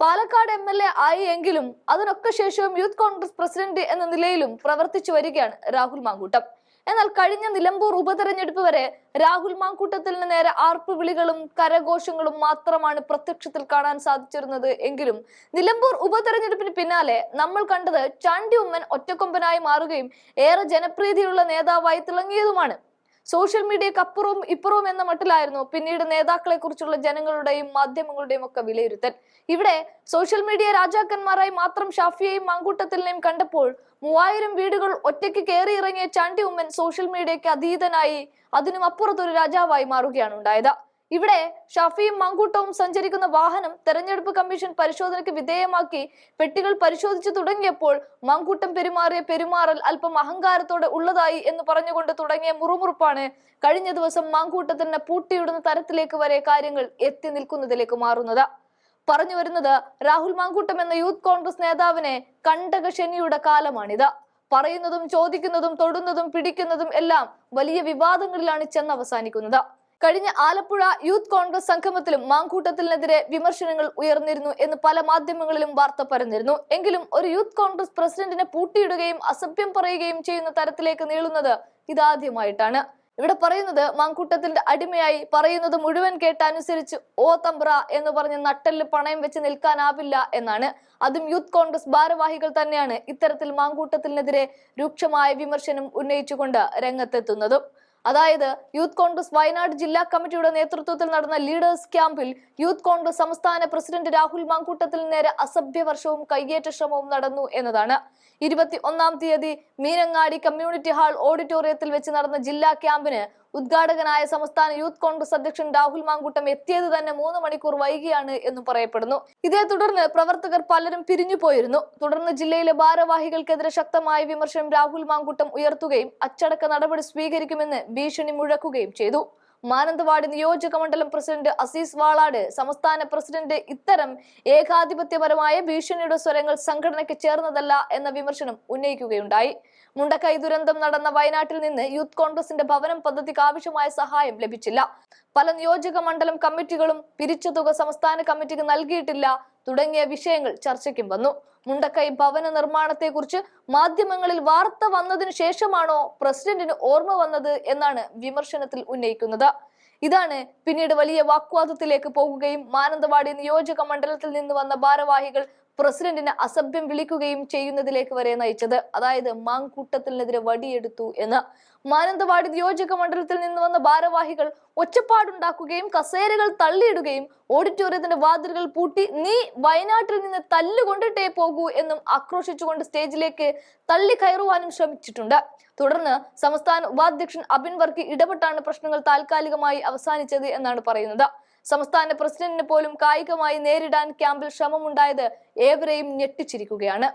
Palakkad M L A ആയി എങ്കിലും അതിനൊക്കെ ശേഷവും യൂത്ത് കോൺഗ്രസ് പ്രസിഡന്റ് എന്ന നിലയിലും പ്രവർത്തിച്ചു വരികയാണ് രാഹുൽ മാങ്കൂട്ടം. എന്നാൽ കഴിഞ്ഞ നിലമ്പൂർ ഉപതെരഞ്ഞെടുപ്പ് വരെ രാഹുൽ മാങ്കൂട്ടത്തിന് നേരെ ആർപ്പ് വിളികളും കരഘോഷങ്ങളും മാത്രമാണ് പ്രത്യക്ഷത്തിൽ കാണാൻ സാധിച്ചിരുന്നത് എങ്കിലും നിലമ്പൂർ ഉപതെരഞ്ഞെടുപ്പിന് പിന്നാലെ നമ്മൾ കണ്ടത് ചാണ്ടി ഉമ്മൻ ഒറ്റക്കൊമ്പനായി മാറുകയും ഏറെ ജനപ്രീതിയുള്ള നേതാവായി തിളങ്ങിയതുമാണ് സോഷ്യൽ മീഡിയക്ക് അപ്പുറവും ഇപ്പുറവും എന്ന മട്ടിലായിരുന്നു പിന്നീട് നേതാക്കളെ കുറിച്ചുള്ള ജനങ്ങളുടെയും മാധ്യമങ്ങളുടെയും ഒക്കെ വിലയിരുത്തൽ. ഇവിടെ സോഷ്യൽ മീഡിയ രാജാക്കന്മാരായി മാത്രം ഷാഫിയെയും മാങ്കൂട്ടത്തിലിനെയും കണ്ടപ്പോൾ മൂവായിരം വീടുകൾ ഒറ്റയ്ക്ക് കയറി ഇറങ്ങിയ ചാണ്ടി ഉമ്മൻ സോഷ്യൽ മീഡിയയ്ക്ക് അതീതനായി അതിനും അപ്പുറത്തൊരു രാജാവായി മാറുകയാണ് ഉണ്ടായത്. ഇവിടെ ഷഫിയും മങ്കൂട്ടവും സഞ്ചരിക്കുന്ന വാഹനം തെരഞ്ഞെടുപ്പ് കമ്മീഷൻ പരിശോധനയ്ക്ക് വിധേയമാക്കി പെട്ടികൾ പരിശോധിച്ചു തുടങ്ങിയപ്പോൾ മങ്കൂട്ടം പെരുമാറിയ പെരുമാറൽ അല്പം അഹങ്കാരത്തോടെ ഉള്ളതായി എന്ന് പറഞ്ഞുകൊണ്ട് തുടങ്ങിയ മുറുമുറുപ്പാണ് കഴിഞ്ഞ ദിവസം മങ്കൂട്ടത്തിന് പൂട്ടിയിടുന്ന തരത്തിലേക്ക് വരെ കാര്യങ്ങൾ എത്തി നിൽക്കുന്നതിലേക്ക് മാറുന്നത്. പറഞ്ഞു വരുന്നത് രാഹുൽ മാങ്കൂട്ടം എന്ന യൂത്ത് കോൺഗ്രസ് നേതാവിനെ കണ്ടക ശനിയുടെ കാലമാണിത്. പറയുന്നതും ചോദിക്കുന്നതും തൊടുന്നതും പിടിക്കുന്നതും എല്ലാം വലിയ വിവാദങ്ങളിലാണ് ചെന്ന് അവസാനിക്കുന്നത് കഴിഞ്ഞ ആലപ്പുഴ യൂത്ത് കോൺഗ്രസ് സംഗമത്തിലും മാങ്കൂട്ടത്തിനെതിരെ വിമർശനങ്ങൾ ഉയർന്നിരുന്നു എന്ന് പല മാധ്യമങ്ങളിലും വാർത്ത പരന്നിരുന്നു. എങ്കിലും ഒരു യൂത്ത് കോൺഗ്രസ് പ്രസിഡന്റിനെ പൂട്ടിയിടുകയും അസഭ്യം പറയുകയും ചെയ്യുന്ന തരത്തിലേക്ക് നീളുന്നത് ഇതാദ്യമായിട്ടാണ്. ഇവിടെ പറയുന്നത് മാങ്കൂട്ടത്തിന്റെ അടിമയായി പറയുന്നത് മുഴുവൻ കേട്ടനുസരിച്ച് ഓ തമ്പ്ര എന്ന് പറഞ്ഞ് നട്ടലിൽ പണയം വെച്ച് നിൽക്കാനാവില്ല എന്നാണ്. അതും യൂത്ത് കോൺഗ്രസ് ഭാരവാഹികൾ തന്നെയാണ് ഇത്തരത്തിൽ മാങ്കൂട്ടത്തിനെതിരെ രൂക്ഷമായ വിമർശനം ഉന്നയിച്ചുകൊണ്ട് രംഗത്തെത്തുന്നതും. അതായത് യൂത്ത് കോൺഗ്രസ് വയനാട് ജില്ലാ കമ്മിറ്റിയുടെ നേതൃത്വത്തിൽ നടന്ന ലീഡേഴ്സ് ക്യാമ്പിൽ യൂത്ത് കോൺഗ്രസ് സംസ്ഥാന പ്രസിഡന്റ് രാഹുൽ മാങ്കൂട്ടത്തിൽ നേരെ അസഭ്യ വർഷവും കയ്യേറ്റ ശ്രമവും നടന്നു എന്നതാണ്. ഇരുപത്തി ഒന്നാം തീയതി മീനങ്ങാടി കമ്മ്യൂണിറ്റി ഹാൾ ഓഡിറ്റോറിയത്തിൽ വെച്ച് നടന്ന ജില്ലാ ക്യാമ്പിന് ഉദ്ഘാടകനായ സംസ്ഥാന യൂത്ത് കോൺഗ്രസ് അധ്യക്ഷൻ രാഹുൽ മാങ്കൂട്ടം എത്തിയത് തന്നെ മൂന്ന് മണിക്കൂർ വൈകിയാണ് എന്ന് പറയപ്പെടുന്നു. ഇതേ തുടർന്ന് പ്രവർത്തകർ പലരും പിരിഞ്ഞു പോയിരുന്നു. തുടർന്ന് ജില്ലയിലെ ഭാരവാഹികൾക്കെതിരെ ശക്തമായ വിമർശനം രാഹുൽ മാങ്കൂട്ടം ഉയർത്തുകയും അച്ചടക്ക നടപടി സ്വീകരിക്കുമെന്ന് ഭീഷണി മുഴക്കുകയും ചെയ്തു. മാനന്തവാടി നിയോജക മണ്ഡലം പ്രസിഡന്റ് അസീസ് വാളാട് സംസ്ഥാന പ്രസിഡന്റ് ഇത്തരം ഏകാധിപത്യപരമായ ഭീഷണിയുടെ സ്വരങ്ങൾ സംഘടനയ്ക്ക് ചേർന്നതല്ല എന്ന വിമർശനം ഉന്നയിക്കുകയുണ്ടായി. മുണ്ടക്കൈ ദുരന്തം നടന്ന വയനാട്ടിൽ നിന്ന് യൂത്ത് കോൺഗ്രസിന്റെ ഭവനം പദ്ധതിക്ക് ആവശ്യമായ സഹായം ലഭിച്ചില്ല. പല നിയോജക മണ്ഡലം കമ്മിറ്റികളും പിരിച്ച തുക സംസ്ഥാന കമ്മിറ്റിക്ക് നൽകിയിട്ടില്ല തുടങ്ങിയ വിഷയങ്ങൾ ചർച്ചയ്ക്കും വന്നു. മുണ്ടക്കൈ ഭവന നിർമ്മാണത്തെക്കുറിച്ച് മാധ്യമങ്ങളിൽ വാർത്ത വന്നതിനു ശേഷമാണോ പ്രസിഡന്റിന് ഓർമ്മ വന്നത് എന്നാണ് വിമർശനത്തിൽ ഉന്നയിക്കുന്നത്. ഇതാണ് പിന്നീട് വലിയ വാക്വാദത്തിലേക്ക് പോകുകയും മാനന്തവാടി നിയോജക മണ്ഡലത്തിൽ നിന്ന് വന്ന ഭാരവാഹികൾ പ്രസിഡന്റിനെ അസഭ്യം വിളിക്കുകയും ചെയ്യുന്നതിലേക്ക് വരെ നയിച്ചത്. അതായത് മാങ്കൂട്ടത്തിനെതിരെ വടിയെടുത്തു എന്ന്. മാനന്തവാടി നിയോജക മണ്ഡലത്തിൽ നിന്ന് വന്ന ഭാരവാഹികൾ ഒച്ചപ്പാടുണ്ടാക്കുകയും കസേരകൾ തള്ളിയിടുകയും ഓഡിറ്റോറിയത്തിന്റെ വാതിലുകൾ പൂട്ടി നീ വയനാട്ടിൽ നിന്ന് തല്ലുകൊണ്ടിട്ടേ പോകൂ എന്നും ആക്രോശിച്ചുകൊണ്ട് സ്റ്റേജിലേക്ക് തള്ളി കയറുവാനും ശ്രമിച്ചിട്ടുണ്ട്. തുടർന്ന് സംസ്ഥാന ഉപാധ്യക്ഷൻ അബിൻ വർക്കി ഇടപെട്ടാണ് പ്രശ്നങ്ങൾ താൽക്കാലികമായി അവസാനിച്ചത് എന്നാണ് പറയുന്നത്. സംസ്ഥാന പ്രസിഡന്റിന് പോലും കായികമായി നേരിടാൻ ക്യാമ്പിൽ ശ്രമമുണ്ടായത് ഏവരെയും ഞെട്ടിച്ചിരിക്കുകയാണ്.